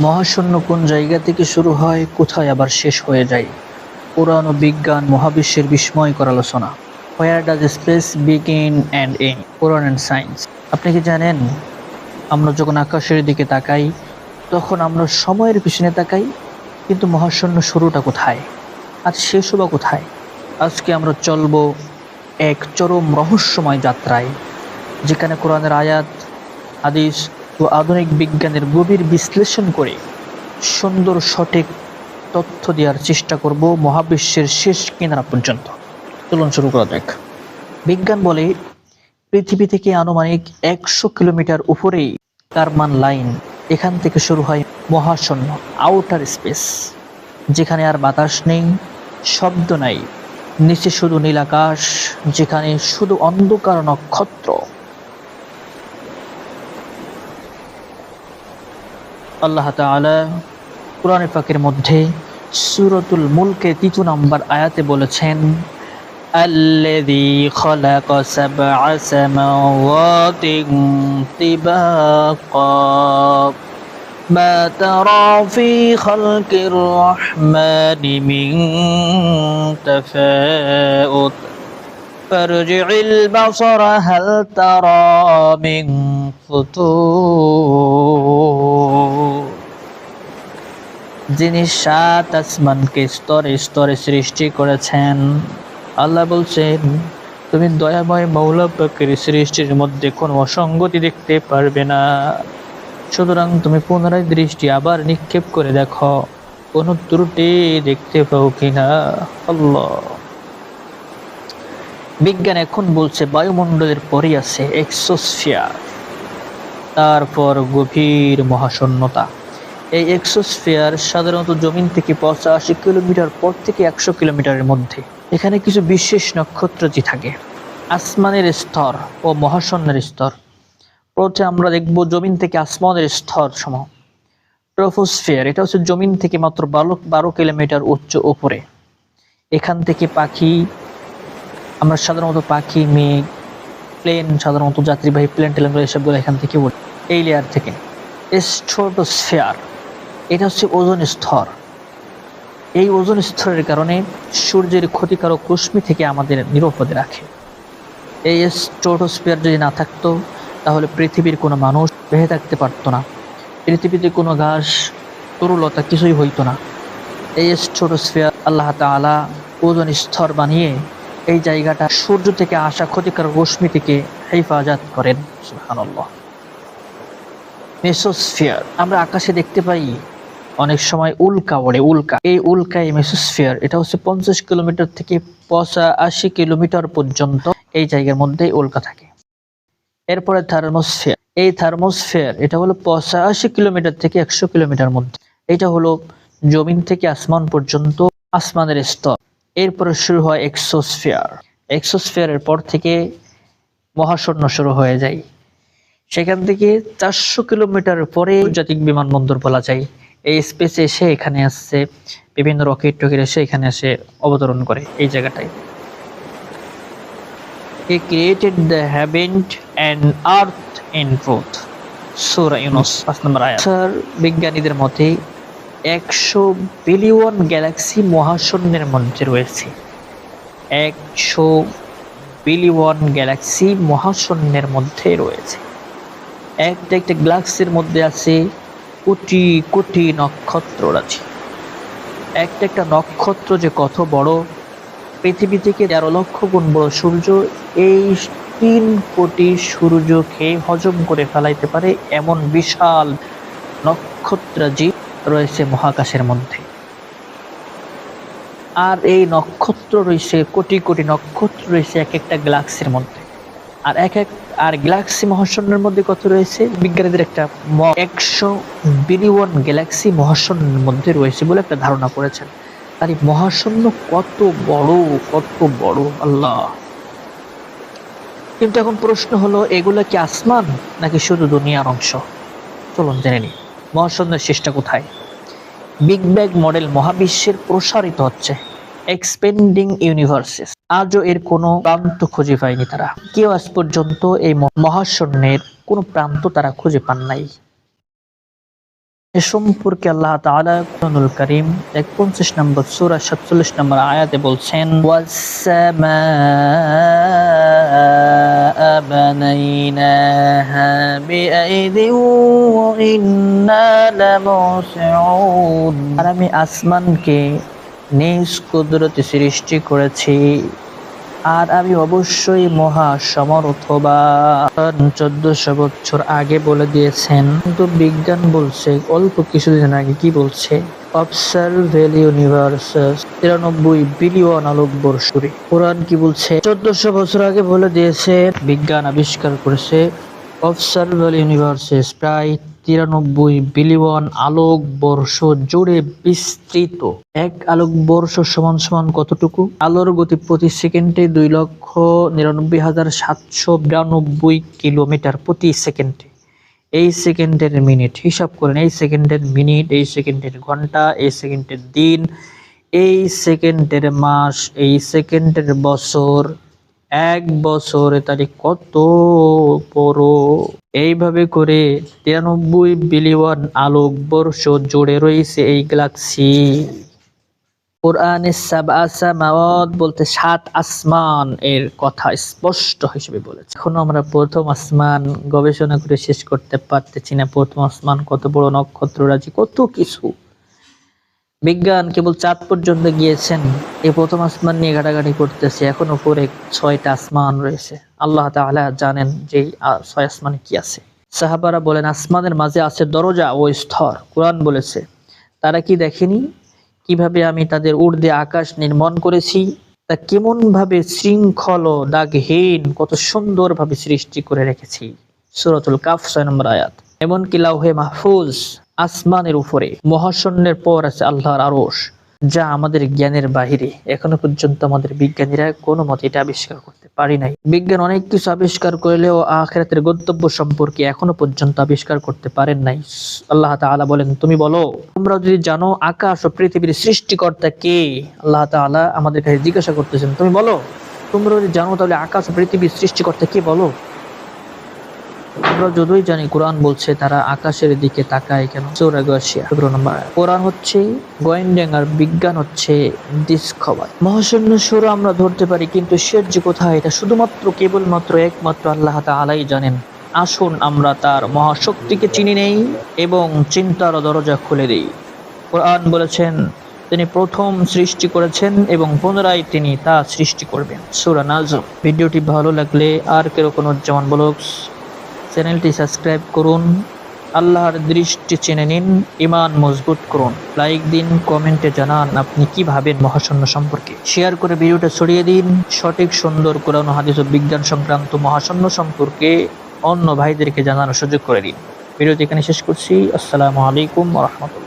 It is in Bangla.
মহাশূন্য কোন জায়গা থেকে শুরু হয়, কোথায় আবার শেষ হয়ে যায়? পুরানো বিজ্ঞান, মহাবিশ্বের বিস্ময়কর আলোচনা। Where does space begin and in Puran and science আপনি কি জানেন, আমরা যখন আকাশের দিকে তাকাই, তখন আমরা সময়ের পিছনে তাকাই, কিন্তু মহাশূন্য শুরুটা কোথায়? আর শেষও বা কোথায়? আজকে আমরা চলবো এক চরম রহস্যময় যাত্রায়, যেখানে কোরআনের আয়াত, হাদিস ও আধুনিক বিজ্ঞানের গভীর বিশ্লেষণ করে সুন্দর সঠিক তথ্য দেওয়ার চেষ্টা করব মহাবিশ্বের শেষ কিনারা পর্যন্ত। চলুন শুরু করা যাক। বিজ্ঞান বলে পৃথিবী থেকে আনুমানিক একশো কিলোমিটার উপরেই কারমান লাইন এখান থেকে শুরু হয় মহাশূন্য, আউটার স্পেস, যেখানে আর বাতাস নেই, শব্দ নাই, নিচে শুধু নীল আকাশ, যেখানে শুধু অন্ধকার নক্ষত্র। আল্লাহ তাআলা কোরআনে পাকের মধ্যে সূরাতুল মুলকের তৃতীয় নম্বর আয়াতে বলেছেন الذي خلق سبع سماوات طباقا ما ترى في خلق الرحمن من تفاؤت فارجع البصر هل ترى من فطور যিনি সাত আসমানকে স্তরে স্তরে সৃষ্টি করেছেন, আল্লাহ বলছেন, তুমি দয়াময় মৌলা পাকের সৃষ্টির মধ্যে কোনো অসঙ্গতি দেখতে পারবে না। সুতরাং তুমি পুনরায় দৃষ্টি আবার নিক্ষেপ করে দেখো। কোনো ত্রুটি দেখতে পাও কিনা? আল্লাহ। বিজ্ঞান এখন বলছে, বায়ুমণ্ডলের পরই আছে এক্সোস্ফিয়ার। তারপর গভীর মহাশূন্যতা। এই এক্সোস্ফিয়ার সাধারণত জমিন থেকে পঁচাশি কিলোমিটার পর থেকে একশো কিলোমিটারের মধ্যে। এখানে কিছু বিশেষ নক্ষত্রজি থাকে। আসমানের স্তর ও মহাশূন্যের স্তর। প্রথমে আমরা দেখব জমিন থেকে আসমানের স্তর সম ট্রোফোস্ফিয়ার, এটা হচ্ছে জমিন থেকে মাত্র বারো বারো কিলোমিটার উচ্চ ওপরে এখান থেকে পাখি, আমরা সাধারণত পাখি, মেঘ, প্লেন, সাধারণত যাত্রীবাহী প্লেন টেলেন এসবগুলো এখান থেকে এই লেয়ার থেকে। স্ট্রোটোস্ফিয়ার এটা হচ্ছে ওজন স্তর। এই ওজন স্তরের কারণে সূর্যের ক্ষতিকারক রশ্মি থেকে আমাদের নিরাপদে রাখে। এই স্ট্রোটোস্ফিয়ার যদি না থাকতো, তাহলে পৃথিবীর কোনো মানুষ বেঁচে থাকতে পারতো না। পৃথিবীতে কোনো ঘাস, তরুলতা কিছুই হইতো না। এই স্ট্রোটোস্ফিয়ার আল্লাহ তাআলা ওজন স্তর বানিয়ে এই জায়গাটা সূর্য থেকে আসা ক্ষতিকারক রশ্মি থেকে হেফাজত করেন। সুবহানাল্লাহ। মেসোস্ফিয়ার, আমরা আকাশে দেখতে পাই অনেক সময় উল্কা ওড়ে উল্কা। এই উল্কায় মেসোস্ফিয়ার, এটা হচ্ছে পঞ্চাশ কিলোমিটার থেকে পঁচাশি কিলোমিটার পর্যন্ত এই জায়গার মধ্যেই উল্কা থাকে। এরপরে থার্মোস্ফিয়ার। এই থার্মোস্ফিয়ার, এটা হলো পঁচাশি কিলোমিটার থেকে একশো কিলোমিটার মধ্যে। এটা হলো জমিন থেকে আসমান পর্যন্ত আসমানের স্তর। এরপরে শুরু হয় এক্সোস্ফিয়ার। এক্সোস্ফিয়ারের পর থেকে মহাশূন্য শুরু হয়ে যায়। সেখান থেকে চারশো কিলোমিটার পরে জাতিক বিমানবন্দর বলা যায়। এই স্পেসে এসে এখানে আসছে, বিভিন্ন রকেট টকেট এসে এখানে এসে অবতরণ করে এই জায়গাটায়। He created the heaven and earth in truth. সূরা ইউনুস, পাঁচ নম্বর আয়াত। স্যার বিজ্ঞানীদের মতে একশো বিলিয়ন গ্যালাক্সি মহাশূন্যের মধ্যে রয়েছে। একশো বিলিয়ন গ্যালাক্সি মহাশূন্যের মধ্যে রয়েছে। একটা একটা গ্যালাক্সির মধ্যে আছে কোটি কোটি নক্ষত্র আছে একটা একটা নক্ষত্র যে কত বড়, পৃথিবী থেকে তেরো লক্ষ গুণ বড় সূর্য, এই তিন কোটি সূর্যকে হজম করে ফেলাইতে পারে এমন বিশাল নক্ষত্রাজি রয়েছে মহাকাশের মধ্যে। আর এই নক্ষত্র রয়েছে, কোটি কোটি নক্ষত্র রয়েছে এক একটা গ্যালাক্সির মধ্যে। আর এক এক আর গ্যালাক্সি মহাশূন্যের মধ্যে কত রয়েছে? বিজ্ঞানীদের একটা একশো বিলিয়ন গ্যালাক্সি মহাশূন্যের মধ্যে রয়েছে বলে একটা ধারণা করেছেন। আর এই মহাশূন্য কত বড় কত বড়? আল্লাহ। কিন্তু এখন প্রশ্ন হলো, এগুলো কি আসমান নাকি শুধু দুনিয়ার অংশ? চলুন জেনে নিই, মহাশূন্যের শেষটা কোথায়? বিগ ব্যাগ মডেল মহাবিশ্বের প্রসারিত হচ্ছে। এক্সপেন্ডিং ইউনিভার্সেস আজও এর কোনো প্রান্ত খুঁজে পায়নি তারা। কেউ আজ পর্যন্ত এই মহাশূন্যের কোনো প্রান্ত তারা খুঁজে পান নাই। এ সম্পর্কে আল্লাহ কুরআনুল কারীম 51 নম্বর সূরা 47 নম্বর আয়াতে বলছেন আর আমি আসমানকে নিজ কুদরতে সৃষ্টি করেছি। আর আমি অবশ্যই মহা সমর্থবান চোদ্দশো বছর আগে বলে দিয়েছেন, কিন্তু বিজ্ঞান বলছে, অল্প কিছুদিন আগে কি বলছে? অবসার্ভেল ইউনিভার্সাস তিরানব্বই বিলিয়ন আলোক বর্ষরে। কোরআন কি বলছে? চোদ্দশো বছর আগে বলে দিয়েছে বিজ্ঞান আবিষ্কার করেছে অবসার্ভেল ইউনিভার্সেস প্রায় তিরানব্বই বিলিয়ন আলোক বর্ষ জুড়ে বিস্তৃত। এক আলোক বর্ষ সমান সমান কতটুকু? আলোর গতি প্রতি সেকেন্ডে দুই লক্ষ নিরানব্বই হাজার সাতশো বিরানব্বই কিলোমিটার প্রতি সেকেন্ডে। এই সেকেন্ডের মিনিট, হিসাব করেন, এই সেকেন্ডের মিনিট, এই সেকেন্ডের ঘণ্টা, এই সেকেন্ডের দিন, এই সেকেন্ডের মাস, এই সেকেন্ডের বছর এক বছরে তারিখ কত বড় এইভাবে করে তিরানব্বই বিলিয়ন আলোক বর্ষ জুড়ে রয়েছে এই গ্যালাক্সি কোরআনে বলতে সাত আসমান এর কথা স্পষ্ট হিসেবে বলেছে। এখনও আমরা প্রথম আসমান গবেষণা করে শেষ করতে পারতেছি না, প্রথম আসমান কত বড় নক্ষত্র রাজি কত কিছু। বিজ্ঞান কেবল চাঁদ পর্যন্ত গিয়েছেন। এই প্রথম আসমান নিয়ে ঘাটাঘাটি করতেছে। এখন উপরে ছয়টা আসমান রয়েছে। আল্লাহ তাআলা জানেন যে ছয় আসমানে কি আছে। সাহাবারা বলেন, আসমানের মাঝে আছে দরজা ও স্তর। কোরআন বলেছে, তারা কি দেখেনি? কীভাবে আমি তাদের ঊর্ধ্বে আকাশ নির্মাণ করেছি? তা কেমন ভাবে শৃঙ্খল দাগহীন, কত সুন্দর ভাবে সৃষ্টি করে রেখেছি। সুরতুল কাফ, ছয় নম্বর আয়াত। এমনকি লাউহে মাহফুজ আসমানের উপরে, মহাশূন্যের পর আছে আল্লাহর আরশ, যা আমাদের জ্ঞানের বাহিরে। এখনও পর্যন্ত আমাদের বিজ্ঞানীরা কোনো মতে এটা আবিষ্কার করতে পারি নাই। বিজ্ঞান অনেক কিছু আবিষ্কার করলেও আখেরাতের গন্তব্য সম্পর্কে এখনও পর্যন্ত আবিষ্কার করতে পারেন নাই। আল্লাহ তাআলা বলেন, তুমি বলো, তোমরা যদি জানো আকাশ ও পৃথিবীর সৃষ্টিকর্তা কে? আল্লাহ তাআলা আমাদের কাছে জিজ্ঞাসা করতেছেন, তুমি বলো, তোমরা যদি জানো তাহলে আকাশ ও পৃথিবীর সৃষ্টিকর্তা কে বলো? আমরা যতই জানি কোরআন বলছে, তারা আকাশের দিকে তাকায় কেন? কোরআন হচ্ছে গোয়েন্ডিং আর বিজ্ঞান হচ্ছে ডিসকভার মহাশূন্য সুর আমরা ধরতে পারি, কিন্তু শেষ যে কোথায় এটা শুধুমাত্র কেবলমাত্র একমাত্র আল্লাহ তাআলাই জানেন। আসুন আমরা তার মহাশক্তিকে চিনি নেই এবং চিন্তার দরজা খুলে দিই। কোরআন বলেছেন, তিনি প্রথম সৃষ্টি করেছেন এবং পুনরায় তিনি তা সৃষ্টি করবেন। সুরা নাজম। ভিডিওটি ভালো লাগলে আর কেরকম যেমন ব্লগস চ্যানেলটি সাবস্ক্রাইব করুন। আল্লাহর দৃষ্টি চেনে নিন ইমান মজবুত করুন। লাইক দিন, কমেন্টে জানান আপনি কি ভাবেন মহাশূন্য সম্পর্কে। শেয়ার করে ভিডিওটা ছড়িয়ে দিন, সঠিক, সুন্দর, কোরআন হাদিস ও বিজ্ঞান সংক্রান্ত মহাশূন্য সম্পর্কে অন্য ভাইদেরকে জানানোর সুযোগ করে দিন। ভিডিওটি এখানে শেষ করছি। আসসালামু আলাইকুম রহমতুল্লাহ।